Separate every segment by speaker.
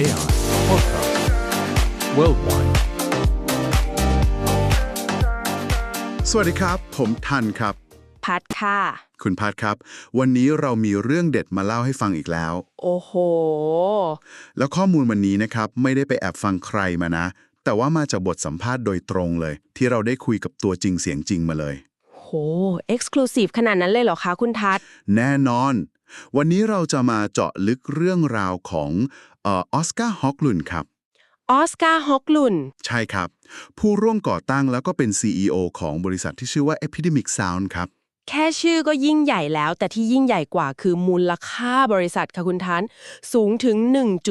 Speaker 1: AI Podcast Worldwide
Speaker 2: สวัสดีครับ ผมทันครับ
Speaker 3: พัดค่ะ
Speaker 2: คุณพัทครับ วันนี้เรามีเรื่องเด็ดมาเล่าให้ฟังอีกแล้ว
Speaker 3: โอ้โห
Speaker 2: แล้วข้อมูลวันนี้นะครับ ไม่ได้ไปแอบฟังใครมานะ แต่ว่ามาจากบทสัมภาษณ์โดยตรงเลย ที่เราได้คุยกับตัวจริงเสียงจริงมาเลย
Speaker 3: โหเอ็กซ์คลูซีฟขนาดนั้นเลยเหรอคะคุณทัศน์
Speaker 2: แน่นอน วันนี้เราจะมาเจาะลึกเรื่องราวของเออสการ์ฮอกลุนครับ
Speaker 3: ออสการ์ฮอกลุน
Speaker 2: ใช่ครับ ผู้ร่วมก่อตั้งแล้วก็เป็น CEO ของบริษัทที่ชื่อว่า Epidemic Sound ครับ
Speaker 3: แค่ชื่อก็ยิ่งใหญ่แล้ว แต่ที่ยิ่งใหญ่กว่าคือมูลค่าบริษัทค่ะคุณทันสูงถึง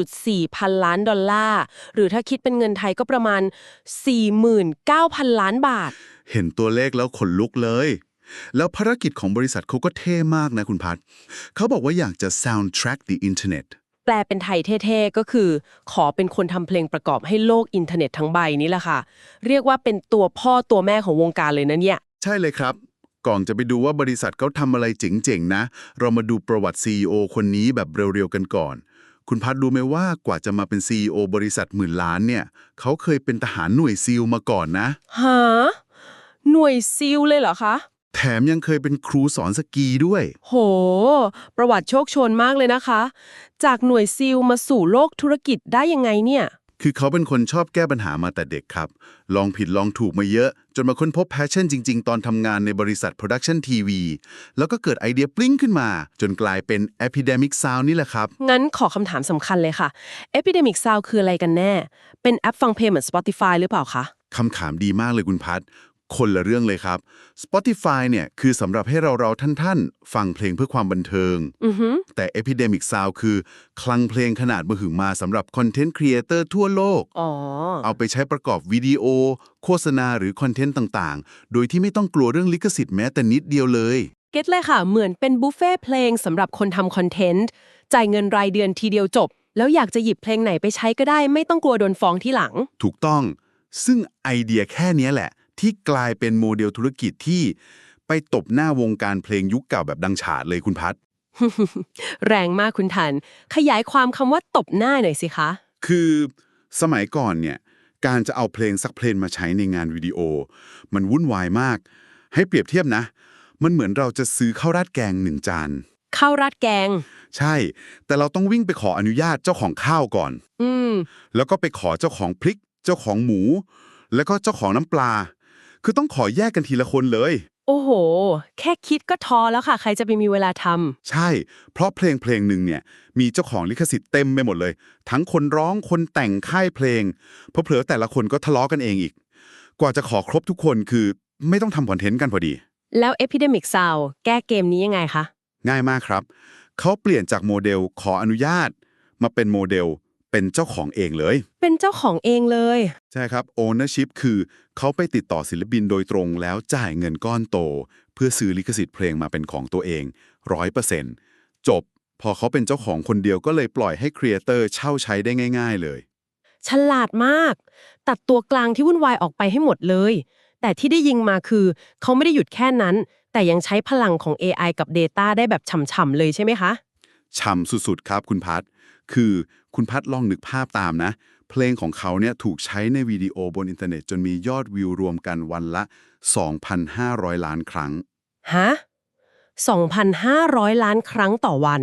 Speaker 3: 1.4 พันล้านดอลลาร์ หรือถ้าคิดเป็นเงินไทยก็ประมาณ 49,000 ล้านบาท
Speaker 2: เห็นตัวเลขแล้วขนลุกเลย แล้วภารกิจของบริษัทเขาก็เท่มากนะคุณพัทเขาบอกว่าอยากจะ soundtrack the internet
Speaker 3: แปลเป็นไทยเท่ๆ ก็คือ ขอเป็นคนทำเพลงประกอบให้โลกอินเทอร์เน็ตทั้งใบนี้แหละค่ะ เรียกว่าเป็นตัวพ่อตัวแม่ของวงการเลยนะเนี่ย
Speaker 2: ใช่เลยครับ ก่อนจะไปดูว่าบริษัทเขาทำอะไรเจ๋งๆ นะ เรามาดูประวัติ CEO คนนี้แบบเร็วๆ กันก่อน คุณพัทรู้ไหมว่ากว่าจะมาเป็น CEO บริษัทหมื่นล้านเนี่ย เขาเคยเป็นทหารหน่วยซีลมาก่อนนะ
Speaker 3: หาหน่วยซิลเลยเหรอคะ
Speaker 2: แถมยังเคยเป็นครูสอนสกีด้วย
Speaker 3: โห ประวัติโชคโชนมากเลยนะคะ จากหน่วยซิลมาสู่โลกธุรกิจได้ยังไงเนี่ย
Speaker 2: คือเขาเป็นคนชอบแก้ปัญหามาแต่เด็กครับ ลองผิดลองถูกมาเยอะ จนมาค้นพบแพชชั่นจริง ๆ ตอนทำงานในบริษัทโปรดักชันทีวีแล้วก็เกิดไอเดียปลิ้งขึ้นมา จนกลายเป็น Epidemic Sound นี่แหละครับ
Speaker 3: งั้นขอคำถามสำคัญเลยค่ะ Epidemic Sound คืออะไรกันแน่ เป็นแอปฟังเพลงเหมือน Spotify หรือเปล่าคะ
Speaker 2: คำถามดีมากเลยคุณพัท คนละเรื่องเลยครับ Spotify เนี่ยคือสำหรับให้เราเราๆท่านๆ ฟังเพลงเพื่อความบันเทิง
Speaker 3: อือฮึ
Speaker 2: แต่ Epidemic Sound คือ คลังเพลงขนาดมหึมาสำหรับคอนเทนต์ครีเอเตอร์ทั่วโลก
Speaker 3: อ๋อ
Speaker 2: เอาไปใช้ประกอบวิดีโอ โฆษณาหรือคอนเทนต์ต่างๆ โดยที่ไม่ต้องกลัวเรื่องลิขสิทธิ์แม้แต่นิดเดียวเลย
Speaker 3: เก็ตเลยค่ะ เหมือนเป็นบุฟเฟ่ต์เพลงสำหรับคนทำคอนเทนต์ จ่ายเงินรายเดือนทีเดียวจบ แล้วอยากจะหยิบเพลงไหนไปใช้ก็ได้ ไม่ต้องกลัวโดนฟ้องที่หลัง
Speaker 2: ถูกต้อง ซึ่งไอเดียแค่เนี้ยแหละ ที่กลายเป็นโมเดลธุรกิจที่ไปตบหน้าวงการเพลงยุคเก่าแบบดังฉาดเลยคุณพัท
Speaker 3: แรงมากคุณทัน ขยายความคำว่าตบหน้าหน่อยสิคะ
Speaker 2: คือสมัยก่อนเนี่ย การจะเอาเพลงสักเพลงมาใช้ในงานวิดีโอ มันวุ่นวายมาก ให้เปรียบเทียบนะ มันเหมือนเราจะซื้อข้าวราดแกงหนึ่งจาน
Speaker 3: ข้าวราดแกง
Speaker 2: ใช่ แต่เราต้องวิ่งไปขออนุญาตเจ้าของข้าวก่อน
Speaker 3: อืม
Speaker 2: แล้วก็ไปขอเจ้าของพริก เจ้าของหมู แล้วก็เจ้าของน้ำปลา คือต้องขอแยกกันทีละคนเลย
Speaker 3: โอ้โห แค่คิดก็ท้อแล้วค่ะ ใครจะไปมีเวลาทำ
Speaker 2: ใช่ เพราะเพลงเพลงหนึ่งเนี่ยมีเจ้าของลิขสิทธิ์เต็มไปหมดเลย ทั้งคนร้องคนแต่งค่ายเพลงเพอเผลอๆแต่ละคนก็ทะเลาะกันเองอีก กว่าจะขอครบทุกคนคือไม่ต้องทำคอนเทนต์กันพอดี
Speaker 3: แล้ว Epidemic Sound แก้เกมนี้ยังไงคะ
Speaker 2: ง่ายมากครับ เขาเปลี่ยนจากโมเดลขออนุญาต มาเป็นโมเดล เป็นเจ้าของเองเลย
Speaker 3: เป็นเจ้าของเองเลย
Speaker 2: ใช่ครับ ownership คือเขาไปติดต่อศิลปินโดยตรงแล้วจ่ายเงินก้อนโต เพื่อซื้อลิขสิทธิ์เพลงมาเป็นของตัวเอง100%จบ พอเขาเป็นเจ้าของคนเดียวก็เลยปล่อยให้ครีเอเตอร์เช่าใช้ได้ง่าย ๆ เลย
Speaker 3: ฉลาดมาก ตัดตัวกลางที่วุ่นวายออกไปให้หมดเลย แต่ที่ได้ยิงมาคือ เขาไม่ได้หยุดแค่นั้น แต่ยังใช้พลังของ AI กับ Data ได้แบบฉ่ำๆเลยใช่ไหมคะ
Speaker 2: ช่ำสุดๆครับคุณพัท คือคุณพัทลองนึกภาพตามนะ เพลงของเขาเนี่ยถูกใช้ในวิดีโอบนอินเทอร์เน็ตจนมียอดวิวรวมกันวันละ 2,500 ล้านครั้ง
Speaker 3: ฮะ 2,500 ล้านครั้งต่อวัน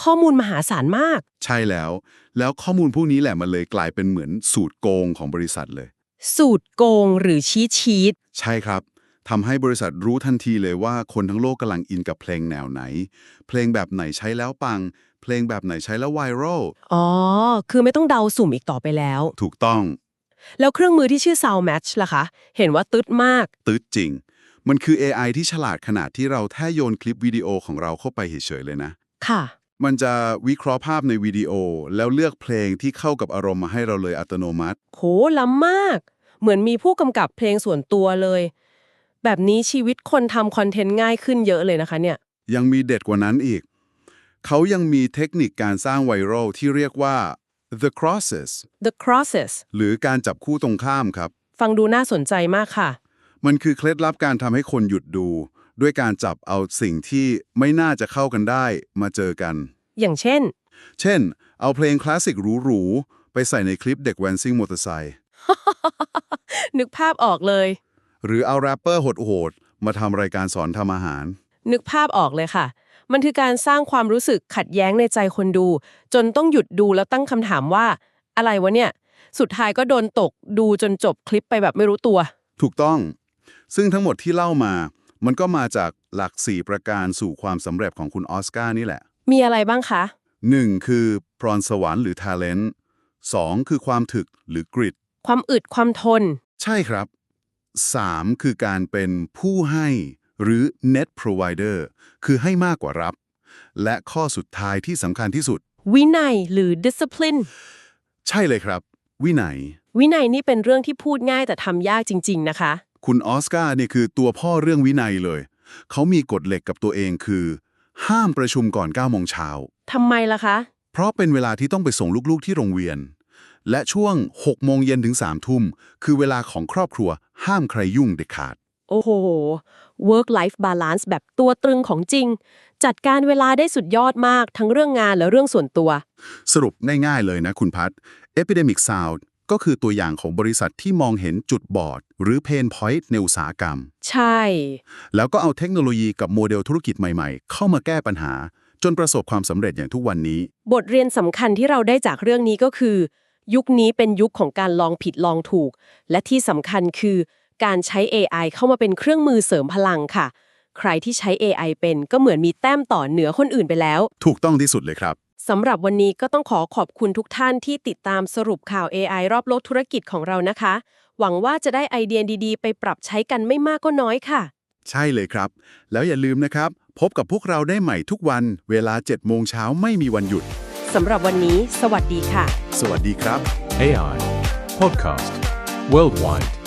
Speaker 3: ข้อมูลมหาศาลมาก
Speaker 2: ใช่แล้ว แล้วข้อมูลพวกนี้แหละมันเลยกลายเป็นเหมือนสูตรโกงของบริษัทเลย
Speaker 3: สูตรโกงหรือชีทชีต
Speaker 2: ใช่ครับทำให้บริษัทรู้ทันทีเลยว่าคนทั้งโลกกำลังอินกับเพลงแนวไหน เพลงแบบไหนใช้แล้วปัง เพลงแบบไหนใช้แล้วไวรัล
Speaker 3: อ๋อ คือไม่ต้องเดาสุ่มอีกต่อไปแล้ว
Speaker 2: ถูกต้อง
Speaker 3: แล้วเครื่องมือที่ชื่อ Sound Match ล่ะคะ เห็นว่าตึดมาก
Speaker 2: ตืดจริง มันคือ AI ที่ฉลาดขนาดที่เราแค่โยนคลิปวิดีโอของเราเข้าไปเฉยๆเลยนะ
Speaker 3: ค่ะ
Speaker 2: มันจะวิเคราะห์ภาพในวิดีโอ แล้วเลือกเพลงที่เข้ากับอารมณ์มาให้เราเลยอัตโนมัติ
Speaker 3: โหล้ำมาก เหมือนมีผู้กำกับเพลงส่วนตัวเลย แบบนี้ชีวิตคนทำคอนเทนต์ง่ายขึ้นเยอะเลยนะคะเนี่ย
Speaker 2: ยังมีเด็ดกว่านั้นอีก เขายังมีเทคนิคการสร้างไวรัลที่เรียกว่า the crosses
Speaker 3: The Crosses
Speaker 2: หรือการจับคู่ตรงข้ามครับ
Speaker 3: ฟังดูน่าสนใจมากค่ะ
Speaker 2: มันคือเคล็ดลับการทำให้คนหยุดดู ด้วยการจับเอาสิ่งที่ไม่น่าจะเข้ากันได้มาเจอกัน
Speaker 3: อย่างเช่น
Speaker 2: เช่น เอาเพลงคลาสสิกหรูๆไปใส่ในคลิปเด็กแวนซิ่งมอเตอร์ไซค์
Speaker 3: นึกภาพออกเลย
Speaker 2: หรือเอาแรปเปอร์โหดๆมาทำรายการสอนทำอาหาร
Speaker 3: นึกภาพออกเลยค่ะ มันคือการสร้างความรู้สึกขัดแย้งในใจคนดู จนต้องหยุดดูแล้วตั้งคำถามว่า อะไรวะเนี่ย สุดท้ายก็โดนตกดูจนจบคลิปไปแบบไม่รู้ตัว
Speaker 2: ถูกต้อง ซึ่งทั้งหมดที่เล่ามา มันก็มาจากหลัก 4 ประการสู่ความสำเร็จของคุณออสการ์นี่แหละ
Speaker 3: มีอะไรบ้างคะ
Speaker 2: 1. คือพรสวรรค์หรือ talent 2. คือความถึกหรือ grit
Speaker 3: ความอึดความทน
Speaker 2: ใช่ครับ 3. คือการเป็นผู้ให้ หรือ net provider คือให้มากกว่ารับ และข้อสุดท้ายที่สำคัญที่สุด
Speaker 3: วินัยหรือ discipline
Speaker 2: ใช่เลยครับ วินัย
Speaker 3: วินัยนี่เป็นเรื่องที่พูดง่ายแต่ทำยากจริง ๆ นะคะ
Speaker 2: คุณออสการ์เนี่ยคือตัวพ่อเรื่องวินัยเลย เขามีกฎเหล็กกับตัวเองคือ ห้ามประชุมก่อน9โมงเช้า
Speaker 3: ทำไมล่ะคะ
Speaker 2: เพราะเป็นเวลาที่ต้องไปส่งลูกๆที่โรงเรียน และช่วง6โมงเย็นถึง3ทุ่มคือเวลาของครอบครัวห้ามใครยุ่งเด็ดขาด
Speaker 3: โอ้โห work life balance แบบตัวตรึงของจริง จัดการเวลาได้สุดยอดมากทั้งเรื่องงานและเรื่องส่วนตัว
Speaker 2: สรุปง่ายๆเลยนะคุณพัฒ Epidemic Sound ก็คือตัวอย่างของบริษัทที่มองเห็นจุดบอด หรือ Pain Point ในอุตสาหกรรม
Speaker 3: ใช่
Speaker 2: แล้วก็เอาเทคโนโลยีกับโมเดลธุรกิจใหม่ๆ เข้ามาแก้ปัญหา จนประสบความสำเร็จอย่างทุกวันนี้
Speaker 3: บทเรียนสำคัญที่เราได้จากเรื่องนี้ก็คือ ยุคนี้เป็นยุคของการลองผิดลองถูก และที่สำคัญคือ การใช้ AI เข้ามาเป็นเครื่องมือเสริมพลังค่ะ ใครที่ใช้ AI เป็นก็เหมือนมีแต้มต่อเหนือคนอื่นไปแล้ว
Speaker 2: ถูกต้องที่สุดเลยครับ
Speaker 3: สำหรับวันนี้ก็ต้องขอขอบคุณทุกท่านที่ติดตามสรุปข่าว AI รอบโลกธุรกิจของเรานะคะ หวังว่าจะได้ไอเดียดีๆ ไปปรับใช้กันไม่มากก็น้อยค่ะ
Speaker 2: ใช่เลยครับ แล้วอย่าลืมนะครับ พบกับพวกเราได้ใหม่ทุกวัน เวลา7โมงเช้าไม่มีวันหยุด
Speaker 3: สำหรับวันนี้ สวัสดีค่ะ
Speaker 2: สวัสดีครับ
Speaker 1: AI Podcast Worldwide